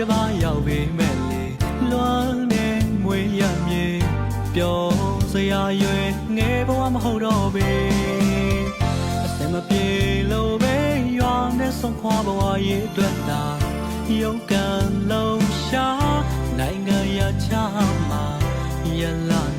တိုင်းတစ်ပါးရောက်ပေမဲ့လေလွမ်းနေမွေရမြေပျော်စရာရွယ်ငယ်ဘဝမဟုတ်တော့ပေအစင်မပြေလို့ပဲရွာနဲ့ဆုံးခွာဘဝရဲ့အတွက်သာရုပ်ကံလုံးရှာနိုင်ငံရချမှာရလာ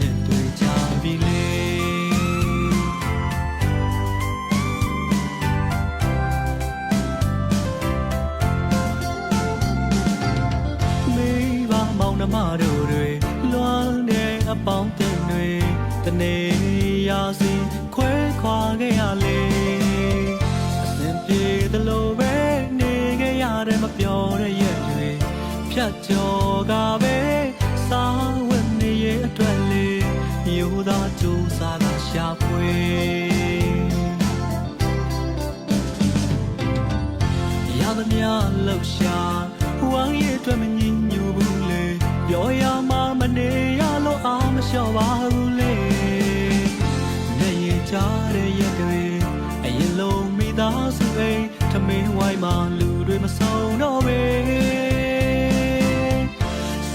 မောင်နှမတို့တွေလွမ်းတဲ့အပေါင်းအသင်းတွေတနေ့ရာစီခွဲခွာခဲ့ရလေအစင်ပြေသလိုပဲနေခဲ့ရတဲ့မပြောတဲ့ရက်တွေဖြတ်ကျော်ကပဲစာဝင်နေရဲ့အတွက်လေးယူသားကြိုးစားတာရှာဖွေရသမျှလှုပ်ရှားဝမ်းရည်အတွက်မငြင်းညူဘူးလေ ပြောရမှမနေရလို့အာမလျှော့ပါဘူးလေနေရကြတဲ့ရက်တွေအရင်လုံးမိသားစုအိမ်ထမင်းဝိုင်းမှာလူတွေမဆုံးတော့ပဲ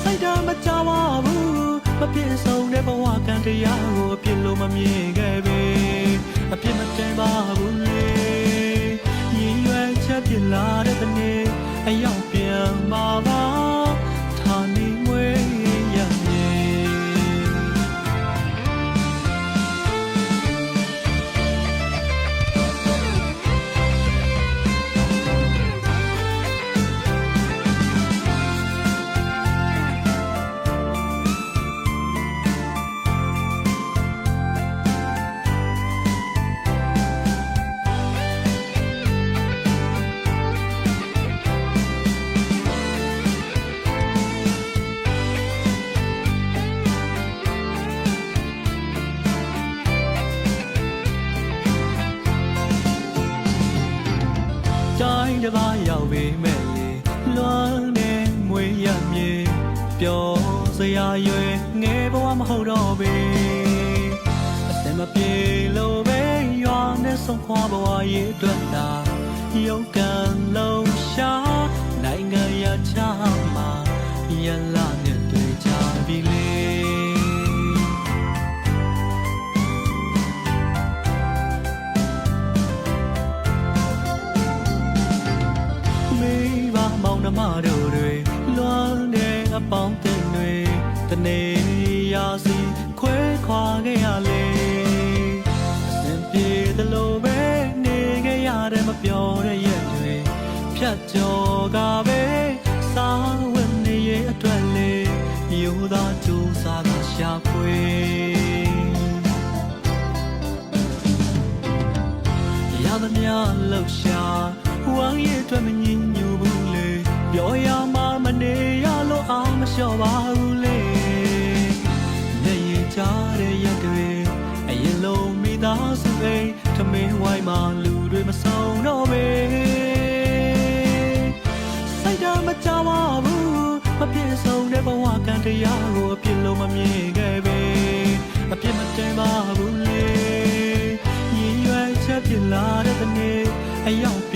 စိတ်ဓာတ်မကြပါဘူးမပြည့်စုံတဲ့ဘဝကံတရားကိုအပြစ်လို့မမြင် တိုင်းတစ်ပါးရောက်ပေမဲ့လေလွမ်းနေမွေရမြေပျော်စရာရွယ်ငယ်ဘဝမဟုတ်တော့ပေအစင်မပြေလို့ပဲရွာနဲ့ဆုံးခွာဘဝရဲ့အတွက်သာရုပ် မိဘမောင်နှမတို့တွေလွမ်းတဲ့အပေါင်းအသင်းတွေတနေ့ရာစီခွဲခွာခဲ့ရလေအစင်ပြေသလိုပဲနေခဲ့ရတဲ့မပြောတဲ့ရက်တွေဖြတ်ကျော်ကပဲစာဝင်နေရဲ့အတွက်လေးယူသားကြိုးစားတာရှာဖွေရသမျှလှုပ်ရှား ဝမ်းရည်အတွက်မငြင်းညူဘူးလေပြောရမှမနေရလို့အာမလျှော့ပါဘူးလေနေရကြတဲ့ရက်တွေအရင်လုံးမိသားစုအိမ်ထမင်းဝိုင်းမှာလူတွေမဆုံးတော့ပဲစိတ်ဓာတ်မကြပါဘူးမပြည့်စုံတဲ့ဘဝကံတရားကိုအပြစ်လို့မမြင်ခဲ့ပဲအပြစ်မတင်ပါဘူးလေရည်ရွယ်ချက်ဖြစ်လာတဲ့တနေ့အရောက်ပြန်มาပါ